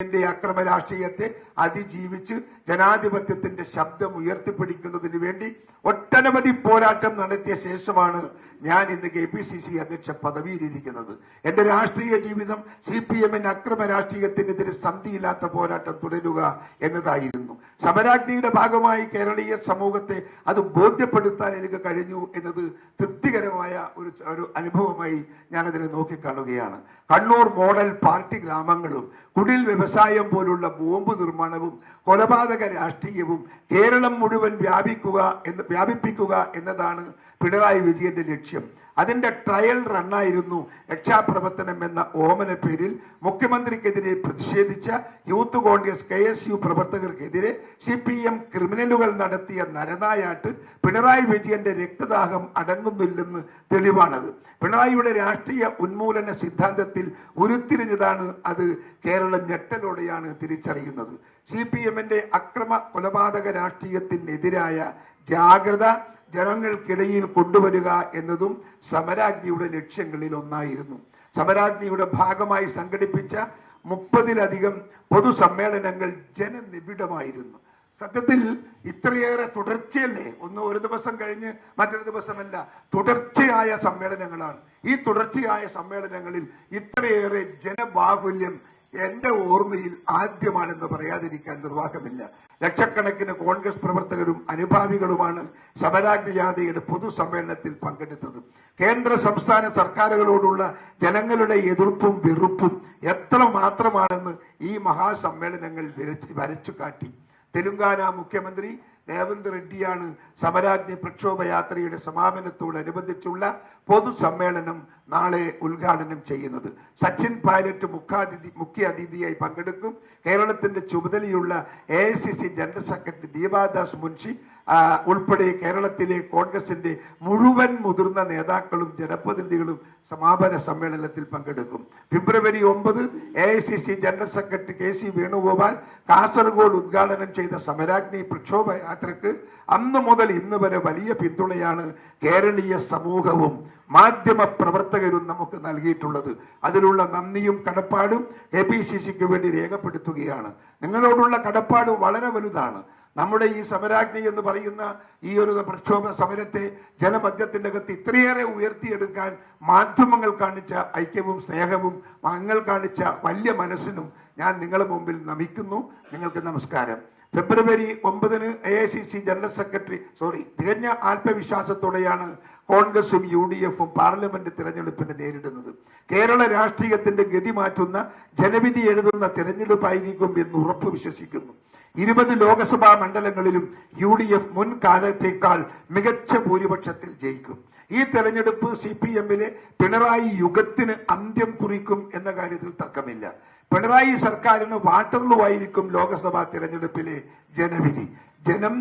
ന്റെ അക്രമ രാഷ്ട്രീയത്തെ അതിജീവിച്ച് ജനാധിപത്യത്തിന്റെ ശബ്ദം ഉയർത്തിപ്പിടിക്കുന്നതിന് വേണ്ടി ഒട്ടനവധി പോരാട്ടം നടത്തിയ ശേഷമാണ് ഞാൻ ഇന്ന് കെ പി സി സി അധ്യക്ഷ പദവിയിലിരിക്കുന്നത്. എന്റെ രാഷ്ട്രീയ ജീവിതം സി പി എമ്മിന് അക്രമ രാഷ്ട്രീയത്തിനെതിരെ സന്ധിയില്ലാത്ത പോരാട്ടം തുടരുക എന്നതായിരുന്നു. സമരാജ്ഞിയുടെ ഭാഗമായി കേരളീയ സമൂഹത്തെ അത് ബോധ്യപ്പെടുത്താൻ എനിക്ക് കഴിഞ്ഞു എന്നത് തൃപ്തികരമായ ഒരു ഒരു അനുഭവമായി ഞാനതിനെ നോക്കിക്കാണുകയാണ്. കണ്ണൂർ മോഡൽ പാർട്ടി ഗ്രാമങ്ങളും കുടിൽ വ്യവസായം പോലുള്ള ബോംബ് നിർമ്മാണവും കൊലപാതക രാഷ്ട്രീയവും കേരളം മുഴുവൻ വ്യാപിക്കുക എന്ന് വ്യാപിപ്പിക്കുക എന്നതാണ് പിണറായി വിജയന്റെ ലക്ഷ്യം. അതിന്റെ ട്രയൽ റണ്ണായിരുന്നു രക്ഷാപ്രവർത്തനം എന്ന ഓമന പേരിൽ മുഖ്യമന്ത്രിക്കെതിരെ പ്രതിഷേധിച്ച youth Congress K S U പ്രവർത്തകർക്കെതിരെ C P M ക്രിമിനലുകൾ നടത്തിയ നരനായാട്ട് പിണറായി വിജയന്റെ രക്തദാഹം അടങ്ങുന്നില്ലെന്ന് തെളിവാണത്. പിണറായിയുടെ രാഷ്ട്രീയ ഉന്മൂലന സിദ്ധാന്തത്തിൽ ഉരുത്തിരിഞ്ഞതാണ് അത് കേരളം ഞെട്ടലോടെയാണ് തിരിച്ചറിയുന്നത്. സി പി എമ്മിന്റെ അക്രമ കൊലപാതക രാഷ്ട്രീയത്തിനെതിരായ ജാഗ്രത ജനങ്ങൾക്കിടയിൽ കൊണ്ടുവരിക എന്നതും സമരാജ്ഞിയുടെ ലക്ഷ്യങ്ങളിൽ ഒന്നായിരുന്നു. സമരാജ്ഞിയുടെ ഭാഗമായി സംഘടിപ്പിച്ച മുപ്പതിലധികം പൊതുസമ്മേളനങ്ങൾ ജനനിബിഡമായിരുന്നു. സത്യത്തിൽ ഇത്രയേറെ തുടർച്ചയല്ലേ? ഒന്ന് ഒരു ദിവസം കഴിഞ്ഞ് മറ്റൊരു ദിവസമല്ല. തുടർച്ചയായ സമ്മേളനങ്ങളാണ്. ഈ തുടർച്ചയായ സമ്മേളനങ്ങളിൽ ഇത്രയേറെ ജനബാഹുല്യം എന്റെ ഓർമ്മയിൽ ആദ്യമാണെന്ന് പറയാതിരിക്കാൻ നിർവാഹമില്ല. ലക്ഷക്കണക്കിന് കോൺഗ്രസ് പ്രവർത്തകരും അനുഭാവികളുമാണ് സമരാഗ്നി ജാഥയുടെ പൊതുസമ്മേളനത്തിൽ പങ്കെടുത്തത്. കേന്ദ്ര സംസ്ഥാന സർക്കാരുകളോടുള്ള ജനങ്ങളുടെ എതിർപ്പും വെറുപ്പും എത്ര മാത്രമാണെന്ന് ഈ മഹാസമ്മേളനങ്ങൾ വരച്ചു കാട്ടി തെലുങ്കാന മുഖ്യമന്ത്രി രേവന്ത് റെഡ്ഡിയാണ് സമരാജ്ഞി പ്രക്ഷോഭ യാത്രയുടെ സമാപനത്തോടനുബന്ധിച്ചുള്ള പൊതുസമ്മേളനം നാളെ ഉദ്ഘാടനം ചെയ്യുന്നത്. സച്ചിൻ പൈലറ്റ് മുഖ്യാതിഥി മുഖ്യ അതിഥിയായി പങ്കെടുക്കും. കേരളത്തിന്റെ ചുമതലയുള്ള A general secretary Deepa Das Munshi ഉൾപ്പെടെ കേരളത്തിലെ കോൺഗ്രസിന്റെ മുഴുവൻ മുതിർന്ന നേതാക്കളും ജനപ്രതിനിധികളും സമാപന സമ്മേളനത്തിൽ പങ്കെടുക്കും. ഫെബ്രുവരി ഒമ്പത് A I C C general secretary K C Venugopal Kasaragod ഉദ്ഘാടനം ചെയ്ത സമരാഗ്നി പ്രക്ഷോഭ യാത്രയ്ക്ക് അന്ന് മുതൽ ഇന്ന് വരെ വലിയ പിന്തുണയാണ് കേരളീയ സമൂഹവും മാധ്യമ പ്രവർത്തകരും നമുക്ക് നൽകിയിട്ടുള്ളത്. അതിലുള്ള നന്ദിയും കടപ്പാടും എ പി സി സിക്ക് വേണ്ടി രേഖപ്പെടുത്തുകയാണ്. നിങ്ങളോടുള്ള കടപ്പാട് വളരെ വലുതാണ്. നമ്മുടെ ഈ സമരാജ്ഞി എന്ന് പറയുന്ന ഈ ഒരു പ്രക്ഷോഭ സമരത്തെ ജനമധ്യത്തിന്റെ അകത്ത് ഇത്രയേറെ ഉയർത്തിയെടുക്കാൻ മാധ്യമങ്ങൾ കാണിച്ച ഐക്യവും സ്നേഹവും നിങ്ങൾ കാണിച്ച വലിയ മനസ്സിനും ഞാൻ നിങ്ങളുടെ മുമ്പിൽ നമിക്കുന്നു. നിങ്ങൾക്ക് നമസ്കാരം. ഫെബ്രുവരി ഒമ്പതിന് A I C C general secretary sorry തികഞ്ഞ ആത്മവിശ്വാസത്തോടെയാണ് കോൺഗ്രസും യു ഡി എഫും പാർലമെന്റ് തിരഞ്ഞെടുപ്പിനെ നേരിടുന്നത്. കേരള രാഷ്ട്രീയത്തിന്റെ ഗതി മാറ്റുന്ന ജനവിധി എഴുതുന്ന തിരഞ്ഞെടുപ്പായിരിക്കും എന്ന് ഉറപ്പ് വിശ്വസിക്കുന്നു. ഇരുപത് ലോക്സഭാ മണ്ഡലങ്ങളിലും യു ഡി എഫ് മുൻകാലത്തേക്കാൾ മികച്ച ഭൂരിപക്ഷത്തിൽ ജയിക്കും. ഈ തെരഞ്ഞെടുപ്പ് സി പി എമ്മിലെ പിണറായി യുഗത്തിന് അന്ത്യം കുറിക്കും എന്ന കാര്യത്തിൽ തർക്കമില്ല. പിണറായി സർക്കാരിന് വാട്ടർലൂ ആയിരിക്കും ലോക്സഭാ തെരഞ്ഞെടുപ്പിലെ ജനവിധി. ജനം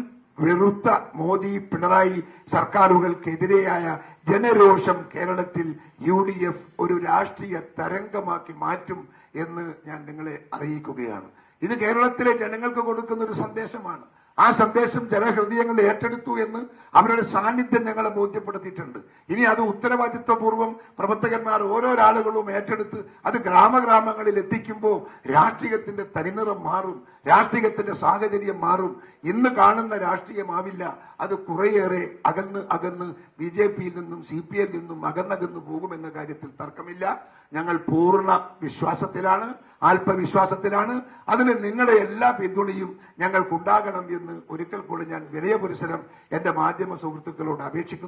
വെറുത്ത മോദി പിണറായി സർക്കാരുകൾക്കെതിരെയായ ജനരോഷം കേരളത്തിൽ യു ഡി എഫ് ഒരു രാഷ്ട്രീയ തരംഗമാക്കി മാറ്റും എന്ന് ഞാൻ നിങ്ങളെ അറിയിക്കുകയാണ്. ഇത് കേരളത്തിലെ ജനങ്ങൾക്ക് കൊടുക്കുന്ന ഒരു സന്ദേശമാണ്. ആ സന്ദേശം ജനഹൃദയങ്ങൾ ഏറ്റെടുത്തു എന്ന് അവരുടെ സാന്നിധ്യം ഞങ്ങളെ ബോധ്യപ്പെടുത്തിയിട്ടുണ്ട്. ഇനി അത് ഉത്തരവാദിത്വപൂർവം പ്രവർത്തകന്മാർ ഓരോരാളുകളും ഏറ്റെടുത്ത് അത് ഗ്രാമഗ്രാമങ്ങളിൽ എത്തിക്കുമ്പോൾ രാഷ്ട്രീയത്തിന്റെ തനിനിറം മാറും രാഷ്ട്രീയത്തിന്റെ സാഹചര്യം മാറും. ഇന്ന് കാണുന്ന രാഷ്ട്രീയമാവില്ല. അത് കുറേയേറെ അകന്ന് അകന്ന് ബി ജെ പിയിൽ നിന്നും സി പി ഐയിൽ നിന്നും അകന്നകന്ന് പോകുമെന്ന കാര്യത്തിൽ തർക്കമില്ല. ഞങ്ങൾ പൂർണ വിശ്വാസത്തിലാണ് ആത്മവിശ്വാസത്തിലാണ്. അതിന് നിങ്ങളുടെ എല്ലാ പിന്തുണയും ഞങ്ങൾക്കുണ്ടാകണം എന്ന് ഒരിക്കൽ കൂടി ഞാൻ വിനയപുരസരം എന്റെ മാധ്യമ സുഹൃത്തുക്കളോട് അപേക്ഷിക്കുന്നു.